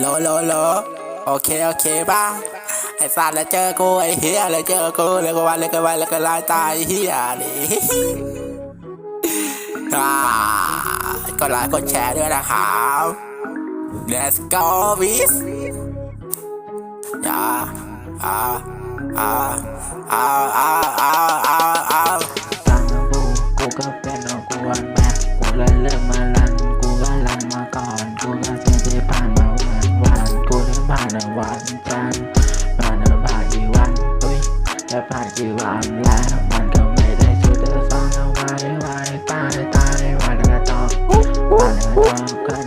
โลโลโลโอเคโอเคบ้าไอ้สัตว์แล้วเจอกูไอ้เฮียแล้วเจอกูแล้วก็วันแล้วก็วันแล้วก็ลายตายเฮียนี่อ่ากดไลค์กดแชร์ด้วยนะครับ Let's go bis อย่าอ่าอ่าอ่าอ่าอ่าอ่าอ่ากูกูก็เป็นของกูวันแม่กูเลยเริ่ม นวันจันทร์ผ่านมาผ่านกี่วันอุ้ยได้ผ่านกี่วันแล้วมันก็ไม่ได้ชุดเธอฟังเอาไว้ไว้ตายตายวันละตอกวันละตอกกัน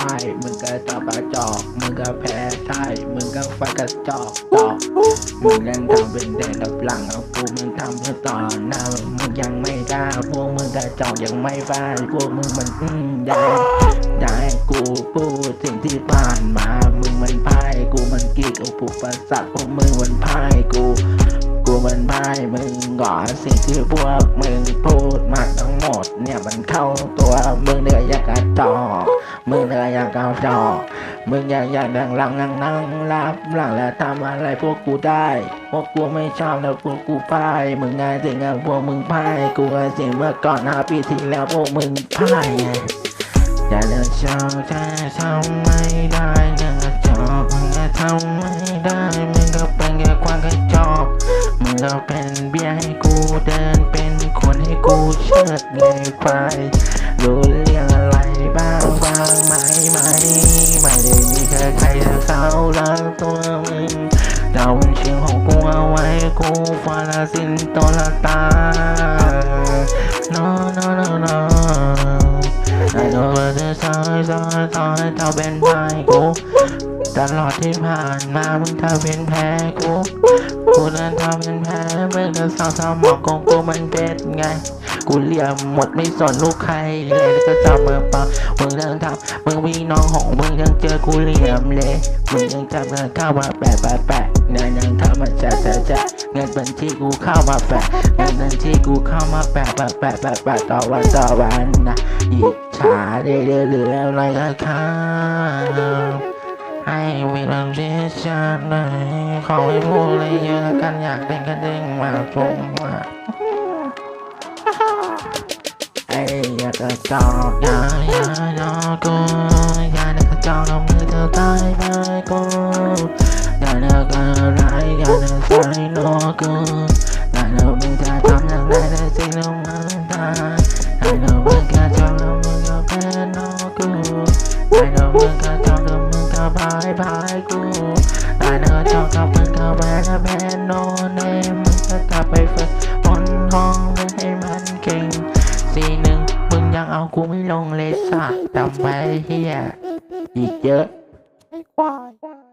แพ้พ่ายมึงก็จับกระจอกมึงก็แพ้ใช่มึงก็ไฟกระจอกจอกมึงยังทำเป็นเด็กกับหลังเอากูมึงทำเพื่อต่อหน้ามึงยังไม่ได้พวกมึงกระจอกยังไม่บ้าพวกมึงมันอืมได้ได้กูพูดสิ่งที่ผ่านมา มึงมันพ่ายกูมันกีกอุปสรรคพวกมึงมันพ่ายกู มันพ่ายมึงก่อนสิ่งที่พวกมึงพูดมาทั้งหมดเนี่ยมันเข้าตัวมึงเหนื่อยอยากกระจอกมึงเหนื่อยอยากกระจอกมึงอยากอยากดังหลังนั่งนั่งรับหลังแล้วทำอะไรพวกกูได้พวกกูไม่ชอบแล้วพวกกูพ่ายมึงไงสิ่งที่พวกมึงพ่ายกูไงสิ่งเมื่อก่อนห้าปีที่แล้วพวกมึงพ่ายไงอย่าเลิกชอบแค่ทำไม่ได้เลิกชอบมึงก็ทำไม่ได้มึงก็ มึงก็เป็นเบี้ยให้กูเดินเป็นคนให้กูเชิดเงยไปรู้เรื่องอะไรบ้างบ้างไหมไหมไม่ได้มีแค่ใครจะเขารักตัวมึงเดาชื่อของกูเอาไว้กูฟาลาสินโตละตา no no no no ไอ้ตัวเธอซอยซอยซอยเธอเป็นพายกูตลอดที่ผ่านมามึงเธอเป็นแพ้กู กูนั้นทำเป็นแพ้เมึงก็สาวสาวหมอกของกูมันเป็นไง กูเหลี่ยมหมดไม่สนลูกใครเลยแล้วก็จับมือเปล่ามึงยังทำมึงมีน้องของมึงยังเจอกูเหลี่ยมเลยมึงยังจับเงินเข้ามาแปะแปะแปะเงินยังทำมาแจกแจกแจกเงินบัญชีกูเข้ามาแปะเงินบัญชีกูเข้ามาแปะแปะแปะแปะแปะต่อวันต่อวันนะอิจฉาเรื่อยๆอะไรกันครับ ให้เวลาเรียกชาติไหนขอให้พูดเลยเยอะกันอยากเป็นกระเด้งมาชมมาไอ้อยากจะจอกอยาอยาอยากู บากจะจอกเอามือเธอตายไปกูอยายากจะใส่โลกูอยากจะมึงจะทำอย่าแต่สิ่งที่มันตายอจอกแล้วมึงก็เป็นโลกูอยากจะมึงจะจอกแล้วมึงก็บายบายกูอยากจะจอกกับมึงแพ้ก็แพ้โนเนมมึงก็กลับไปฝึกบนห้องไม่ให้มันเก่งสี่หนึ่งมึงยังเอากูไม่ลงเลยสัตว์จำไว้เฮียอีกเยอะไอ้ควาย